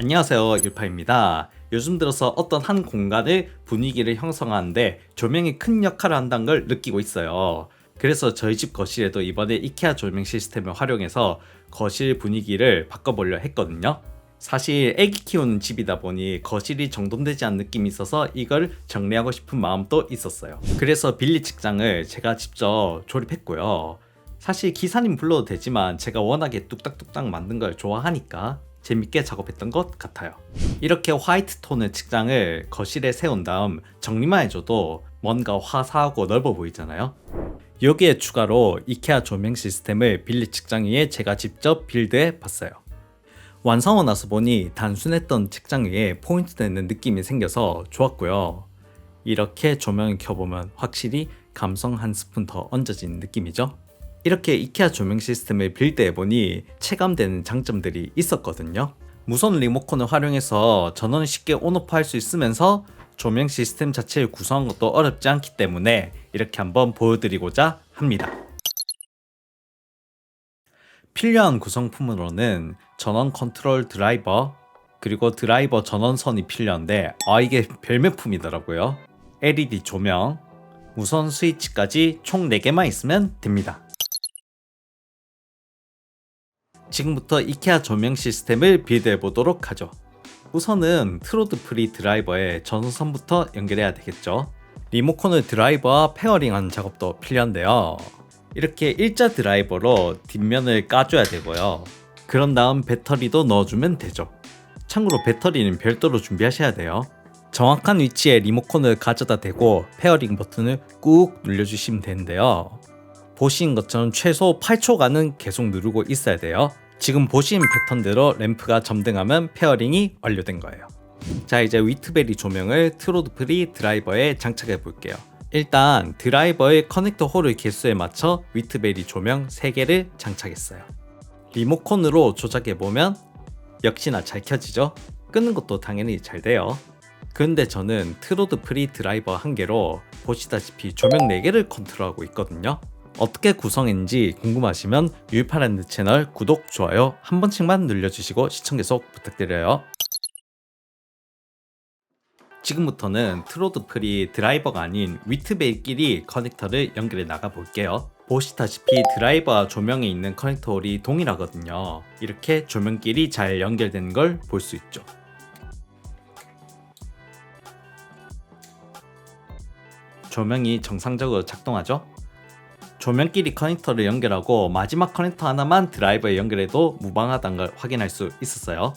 안녕하세요 일파입니다. 요즘 들어서 어떤 한 공간의 분위기를 형성하는데 조명이 큰 역할을 한다는 걸 느끼고 있어요. 그래서 저희 집 거실에도 이번에 이케아 조명 시스템을 활용해서 거실 분위기를 바꿔보려 했거든요. 사실 애기 키우는 집이다 보니 거실이 정돈되지 않은 느낌이 있어서 이걸 정리하고 싶은 마음도 있었어요. 그래서 빌리 책장을 제가 직접 조립했고요. 사실 기사님 불러도 되지만 제가 워낙에 뚝딱뚝딱 만든 걸 좋아하니까 재밌게 작업했던 것 같아요. 이렇게 화이트 톤의 책장을 거실에 세운 다음 정리만 해줘도 뭔가 화사하고 넓어 보이잖아요. 여기에 추가로 이케아 조명 시스템을 빌리 책장 위에 제가 직접 빌드해 봤어요. 완성하고 나서 보니 단순했던 책장 위에 포인트 되는 느낌이 생겨서 좋았고요. 이렇게 조명을 켜보면 확실히 감성 한 스푼 더 얹어진 느낌이죠. 이렇게 이케아 조명 시스템을 빌드해보니 체감되는 장점들이 있었거든요. 무선 리모컨을 활용해서 전원을 쉽게 온오프 할 수 있으면서 조명 시스템 자체를 구성한 것도 어렵지 않기 때문에 이렇게 한번 보여드리고자 합니다. 필요한 구성품으로는 전원 컨트롤 드라이버 그리고 드라이버 전원선이 필요한데 아 이게 별매품이더라고요. LED 조명, 무선 스위치까지 총 4개만 있으면 됩니다. 지금부터 이케아 조명 시스템을 빌드해 보도록 하죠. 우선은 트로드 프리 드라이버에 전선부터 연결해야 되겠죠. 리모컨을 드라이버와 페어링하는 작업도 필요한데요. 이렇게 일자 드라이버로 뒷면을 까줘야 되고요. 그런 다음 배터리도 넣어주면 되죠. 참고로 배터리는 별도로 준비하셔야 돼요. 정확한 위치에 리모컨을 가져다 대고 페어링 버튼을 꾹 눌러주시면 되는데요. 보신 것처럼 최소 8초간은 계속 누르고 있어야 돼요. 지금 보신 패턴대로 램프가 점등하면 페어링이 완료된 거예요. 자 이제 위트베리 조명을 트로드 프리 드라이버에 장착해 볼게요. 일단 드라이버의 커넥터 홀의 개수에 맞춰 위트베리 조명 3개를 장착했어요. 리모컨으로 조작해 보면 역시나 잘 켜지죠? 끄는 것도 당연히 잘 돼요. 근데 저는 트로드 프리 드라이버 한 개로 보시다시피 조명 4개를 컨트롤하고 있거든요. 어떻게 구성했는지 궁금하시면 유파랜드 채널 구독, 좋아요 한 번씩만 눌러주시고 시청 계속 부탁드려요. 지금부터는 트로드 프리 드라이버가 아닌 위트베이끼리 커넥터를 연결해 나가 볼게요. 보시다시피 드라이버와 조명에 있는 커넥터 홀이 동일하거든요. 이렇게 조명끼리 잘 연결되는 걸 볼 수 있죠. 조명이 정상적으로 작동하죠? 조명끼리 커넥터를 연결하고 마지막 커넥터 하나만 드라이버에 연결해도 무방하다는 걸 확인할 수 있었어요.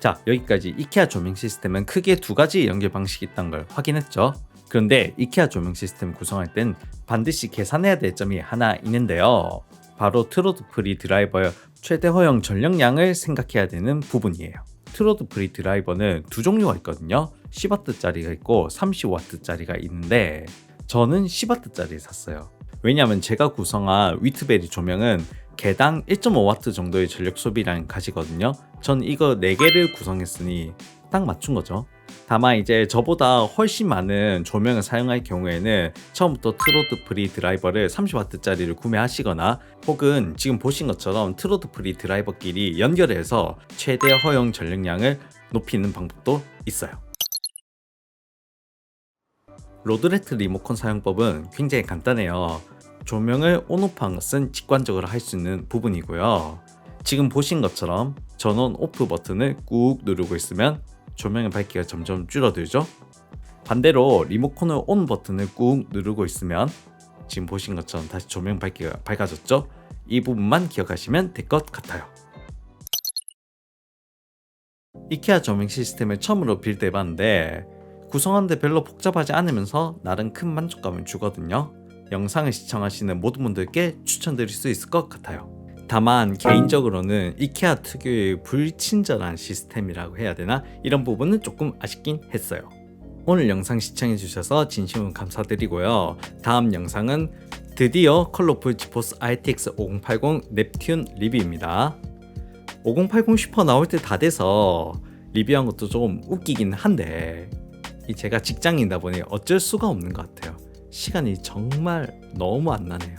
자 여기까지 이케아 조명 시스템은 크게 두 가지 연결 방식이 있다는 걸 확인했죠. 그런데 이케아 조명 시스템 구성할 땐 반드시 계산해야 될 점이 하나 있는데요. 바로 트로드 프리 드라이버의 최대 허용 전력량을 생각해야 되는 부분이에요. 트로드 프리 드라이버는 두 종류가 있거든요. 10W짜리가 있고 30W짜리가 있는데 저는 10W짜리 샀어요. 왜냐하면 제가 구성한 위트베리 조명은 개당 1.5W 정도의 전력 소비량 가지거든요. 전 이거 4개를 구성했으니 딱 맞춘 거죠. 다만 이제 저보다 훨씬 많은 조명을 사용할 경우에는 처음부터 트로드 프리 드라이버를 30W짜리를 구매하시거나 혹은 지금 보신 것처럼 트로드 프리 드라이버끼리 연결해서 최대 허용 전력량을 높이는 방법도 있어요. 로드레트 리모컨 사용법은 굉장히 간단해요. 조명을 온오프한 것은 직관적으로 할 수 있는 부분이고요. 지금 보신 것처럼 전원 오프 버튼을 꾹 누르고 있으면 조명의 밝기가 점점 줄어들죠. 반대로 리모컨을 온 버튼을 꾹 누르고 있으면 지금 보신 것처럼 다시 조명 밝기가 밝아졌죠. 이 부분만 기억하시면 될 것 같아요. 이케아 조명 시스템을 처음으로 빌드해봤는데 구성하는데 별로 복잡하지 않으면서 나름 큰 만족감을 주거든요. 영상을 시청하시는 모든 분들께 추천드릴 수 있을 것 같아요. 다만 개인적으로는 이케아 특유의 불친절한 시스템이라고 해야 되나 이런 부분은 조금 아쉽긴 했어요. 오늘 영상 시청해 주셔서 진심으로 감사드리고요. 다음 영상은 드디어 컬러풀 지포스 RTX 5080 넵튠 리뷰입니다. 5080 슈퍼 나올 때 다 돼서 리뷰한 것도 조금 웃기긴 한데 이 제가 직장인이다 보니 어쩔 수가 없는 것 같아요. 시간이 정말 너무 안 나네요.